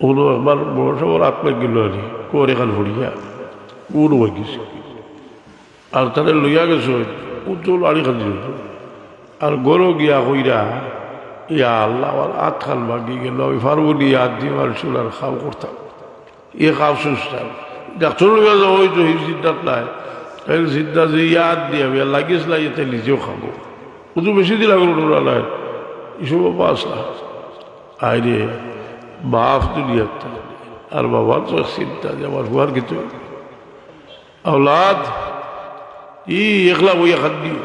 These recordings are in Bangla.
ওগুলো একবার বড় সবর আত্মা গেল আর কোর এখান ভরিয়া উড় গেছে আর তাদের লইয়া গেছে উজ্জ্বল আড়ি খান দিল আর গরো গিয়া কইরা ইয়া আল্লাহ আমার আত খান ভাগি গেল ওই ফারবনি আত দিয়ে আর চুলার খাও করতাম ইয়ে খাও সুস্তাম ডাক্তার লইয়া যাও ওই তো এই চিন্তাত নাই তাই চিন্তা যে ইয়াদ দিয়ে আমি লাগিস না তাই নিজেও খাব শুধু বেশি দিন লাগল ওরা নাই এসব পাস না আইরে বাপ দুনিয়ার আর বাবার তো চিন্তা যে আমার হুয়ার কিছু औलाद ई एकला वो यखन दियो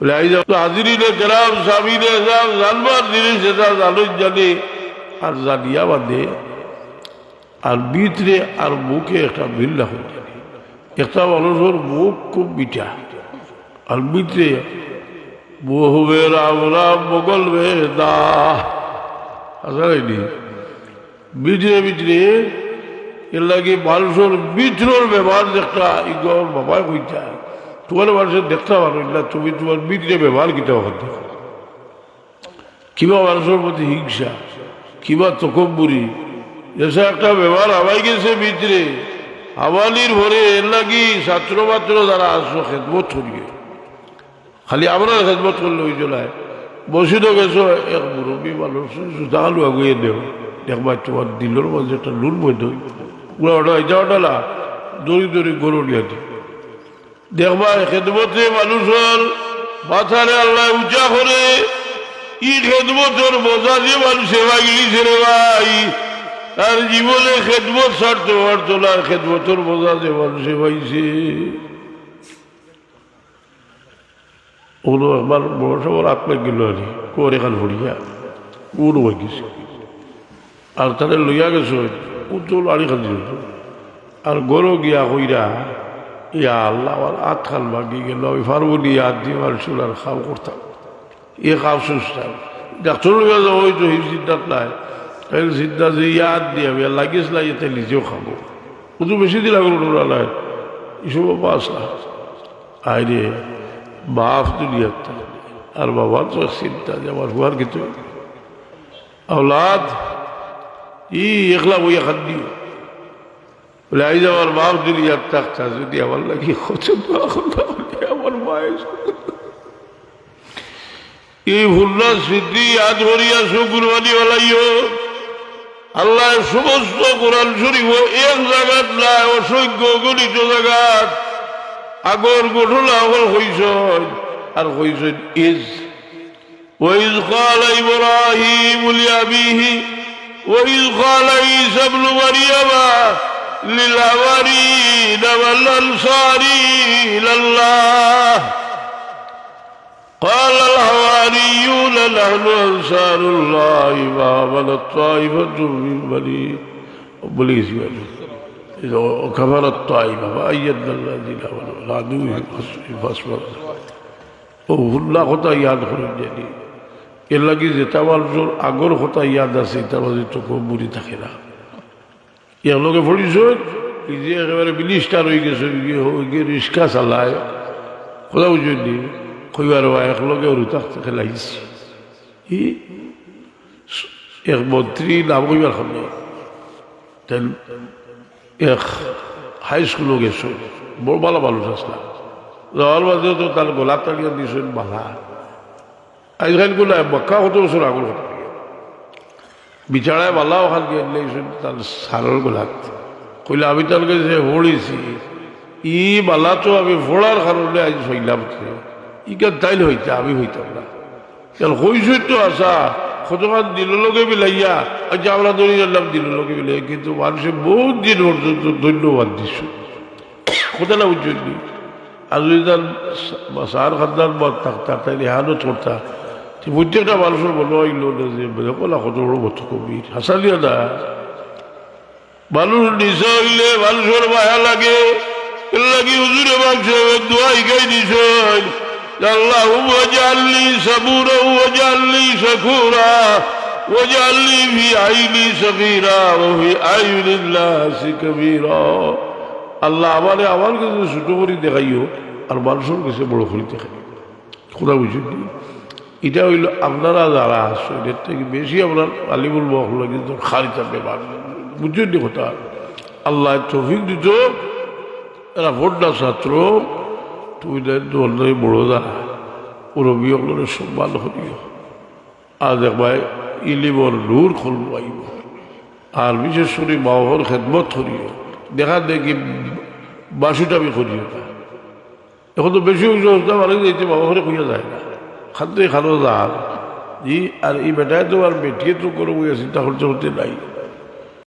বলে আই যাও হাজিরিনে গ্রাম সামিনে যাও জানবার জিনিস এটা জানো জানে আর জানিয়া বাদে আর ভিতরে আর মুখে একটা মিল না হয়ে জানি একটা মানুষের মুখ খুব মিঠা আর ভিতরে বহুবে রাম রাম মোগল বে দা আসাইনি ভিতরে ভিতরে এর লাগে মানুষের ভিতরের ব্যবহার একটা ইগর বাবা কইতা। তোমার মানুষের দেখতে পারো না, তুমি তোমার ভিতরে ব্যবহার কিতা হতে? কিবা মানুষের প্রতি হিংসা, কিবা তকব্বুরি এসে একটা ব্যবহার হাবাই গেছে ভিতরে হাওয়ালির ভরে এর লাগি ছাত্র মাত্র যারা আসো খেদমত করিয়ে খালি আমরা খেদমত করলে ওই জলায়। বসে তো গেছো, এক মুরব্বী মানুষ আলু আগুয়ে দেও দেখবা তোমার দিলের মাঝে একটা লুন বই দই উড়া ওটা এটা ওটালা দড়ি দড়ি গরু নিয়ে দি দেখবা, খেদমতে মানুষের মাথারে আল্লাহ উঁচা করে ই খেদমতের মজা যে মানুষে বাগিয়েছে রে ভাই। তার জীবনে খেদমত ছাড়তে পারতো না মজা যে মানুষে পাইছে ওগুলো একবার বড় সবর আত্মা গেল আর কোর ভরিয়া। উড় হয়ে গেছে। আর তাদের লইয়া গেছে, উজ্জ্বল আড়ি খান দিল। আর গরো গিয়া কইরা ইয়া আল্লাহ, আমার আত খান ভাগি গেল ওই ফারবনি আত দিয়ে আর চুলার খাও করতাম। ইয়ে খাও সুস্তাম ডাক্তার লইয়া যাও, ওই তো এই চিন্তাত নাই। তাই যে ইয়াদ দিয়ে আমি লাগিস না ইয়ে নিজেও খাব। শুধু বেশি লাগল ওরা নাই। এসব পাস না। আইরে বাপ দুনিয়াতে আর বাবার তো চিন্তা যে আমার হুয়ার কিছু ই একলা বইয়া খান দিও। বলে আই যাওয়ার বাপ যদি আমার লাগি হচ্ছে আমার বয়স এই ভুল্লা স্মৃতি আজ ভরিয়া বলাইও আল্লাহ সমস্ত কোরআন শরীফ এক জায়গায় নাই অসংখ্য গণিত জায়গাত আগর গঠন আগর হইস আর হইস ইজ وإذ قال إبراهيم لأبيه وإذ قال عيسى ابن مريم للحواريين والأنصار إلى الله قال الحواريون نحن أنصار الله فآمنت طائفة من بني بليس إذا كفر الطائفة فأيدنا الذين آمنوا العدو فاصبروا وهلا خطا ياد خرج جدي এর লাগি যেটা মানুষের আগর কথা ইয়াদ আছে তার মাঝে তো খুব বুড়ি থাকে না ইয়ার লোকে পড়িস এই যে একেবারে মিনিস্টার হয়ে গেছে গিয়ে রিক্সা চালায় কথা বুঝলি কইবার এক লগে ওর থাকতে খেলাইছি ই এক মন্ত্রী নাম কইবার খান তেন এক হাই স্কুলও গেছো। বড় ভালো মানুষ আসলাম যাওয়ার মাঝে তো তার গোলাপ তালিয়া দিয়েছেন বালা আজকালগুলো বক্কা হতো বছর আগর হতো বিচারায় বালা ওখান গিয়ে দিয়েছেন তার সারর গোলাপ কইলে আমি তার কাছে হড়িছি ই বালা তো আমি ফোড়ার কারণে আজ হইলাম ইকা তাইলে হইতে, আমি হইতাম না। কেন হইছই তো আসা কতক্ষণ দিল লোকে বিলাইয়া আচ্ছা আমরা ধরে জানলাম দিল লোকে বিলাই কিন্তু মানুষের বহুত দিন পর্যন্ত ধন্যবাদ কোথায় না বুঝলি আর যদি তার সার খাদ্দার মত থাকতা তাইলে হানো চড়তা প্রত্যেকটা মানুষের মনে হইল যে কলা কত বড় মত কবির। হাসালিয়া না। মানুষ নিশা হইলে মানুষের মায়া লাগে লাগি হুজুরে বাংশে দোয়া শিখাই দিছ আল্লাহ ওয়াজাল্লি সাবুরা ওয়াজাল্লি শাকুরা ওয়াজাল্লি ফি আইনি সগীরা ও ফি আইনিল্লাহি কবীরা আল্লাহ আমারে আমার কাছে ছোট করে দেখাইও, আর মানুষের কাছে বড় করে দেখাইও। খোদা বুঝলি এটা হইল আপনারা যারা আসছো এদের থেকে বেশি আপনার আলিমুল মহল্লা কিন্তু খালি থাকবে বুঝছেন নি কথা? আল্লাহ তৌফিক দিত। এরা ভোটটা ছাত্র। তুমি দল বড় ওরবি অগ্রের সম্মান করিও আর দেখবাই ইলিমর নূর খুলব আইব আর বিশেষ করে বাবার খেদমত করিও দেখা দেখি বাসুটামি করিও না এখন তো বেশি অবস্থা মানে যেতে বাবা ঘরে কইয়া যায় না খাদ্যই খানো যার জি আর এই বেটায় তো আর বেটিয়ে তো করে বই চিন্তা করতে করতে নাই